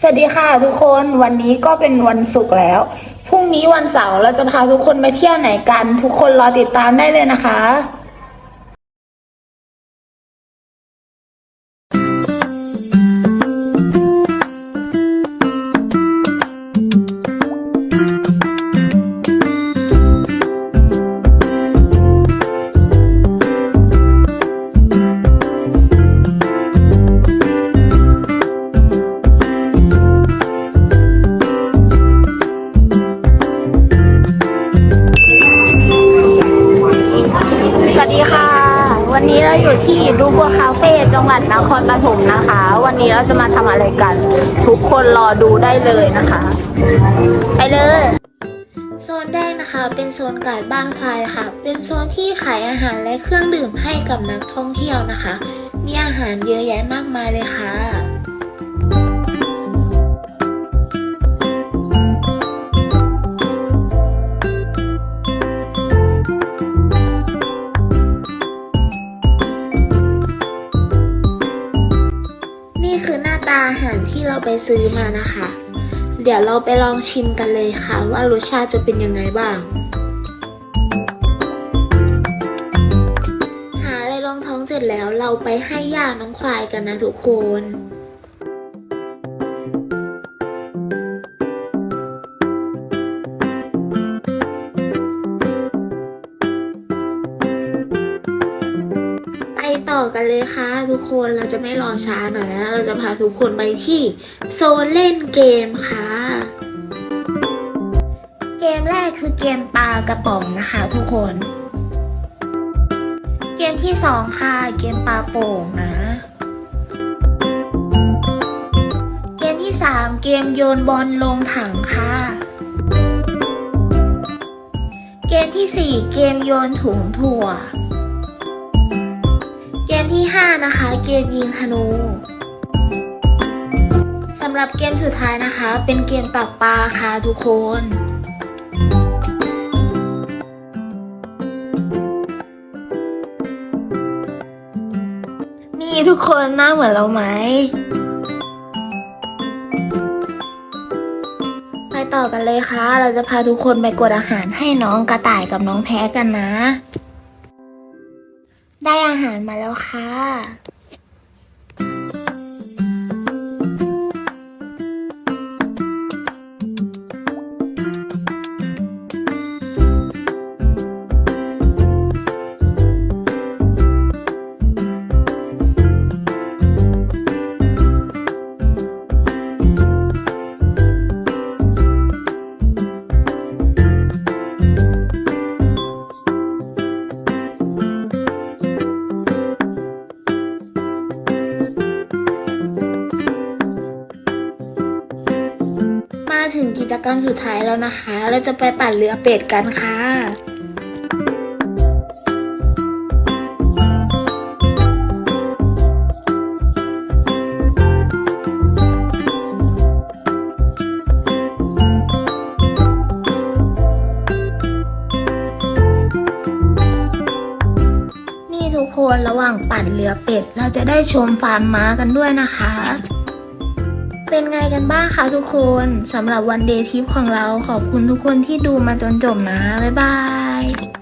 สวัสดีค่ะทุกคนวันนี้ก็เป็นวันศุกร์แล้วพรุ่งนี้วันเสาร์เราจะพาทุกคนไปเที่ยวไหนกัน ทุกคนรอติดตามได้เลยนะคะ นนี้เราอยู่ที่รูบัวคาเฟ่จังหวัดนครปฐมนะคะ วันนี้เราจะมาทำอะไรกัน ทุกคนรอดูได้เลยนะคะ ไปเลย โซนแรกนะคะเป็นโซนกาดบ้านควายค่ะ เป็นโซนที่ขายอาหารและเครื่องดื่มให้กับนักท่องเที่ยวนะคะ มีอาหารเยอะแยะมากมายเลยค่ะ ตาอาหารที่เราไปซื้อมานะคะ เดี๋ยวเราไปลองชิมกันเลยค่ะว่ารสชาติจะเป็นยังไงบ้าง หาอะไรรองท้องเสร็จแล้วเราไปให้ย่าน้องควายกันนะทุกคน ต่อกันเลยค่ะทุกคนเราจะไม่รอช้าหน่อยนะเราจะพาทุกคนไปที่โซนเล่นเกมค่ะ เกมแรกคือเกมปลากระป๋องนะคะทุกคน เกมที่สองค่ะเกมปลาโป่งนะ เกมที่สามเกมโยนบอลลงถังค่ะเกมที่สี่เกมโยนถุงถั่ว ที่ 5 นะคะ เกมยิงธนูสำหรับเกมสุดท้ายนะคะ เป็นเกมตักปลาค่ะทุกคนนี่ทุกคนหน้าเหมือนเราไหม ไปต่อกันเลยค่ะ เราจะพาทุกคนไปกดอาหารให้น้องกระต่ายกับน้องแพ้กันนะ ได้อาหารมาแล้วค่ะ ถึงกิจกรรมสุดท้ายแล้วนะคะ เราจะไปปั่นเรือเป็ดกันค่ะนี่ทุกคนระหว่างปั่นเรือเป็ด เราจะได้ชมฟาร์มม้ากันด้วยนะคะ เป็นไงกันบ้างคะทุกคนสำหรับวันเดย์ทิปของเราขอบคุณทุกคนที่ดูมาจนจบนะ บ๊ายบาย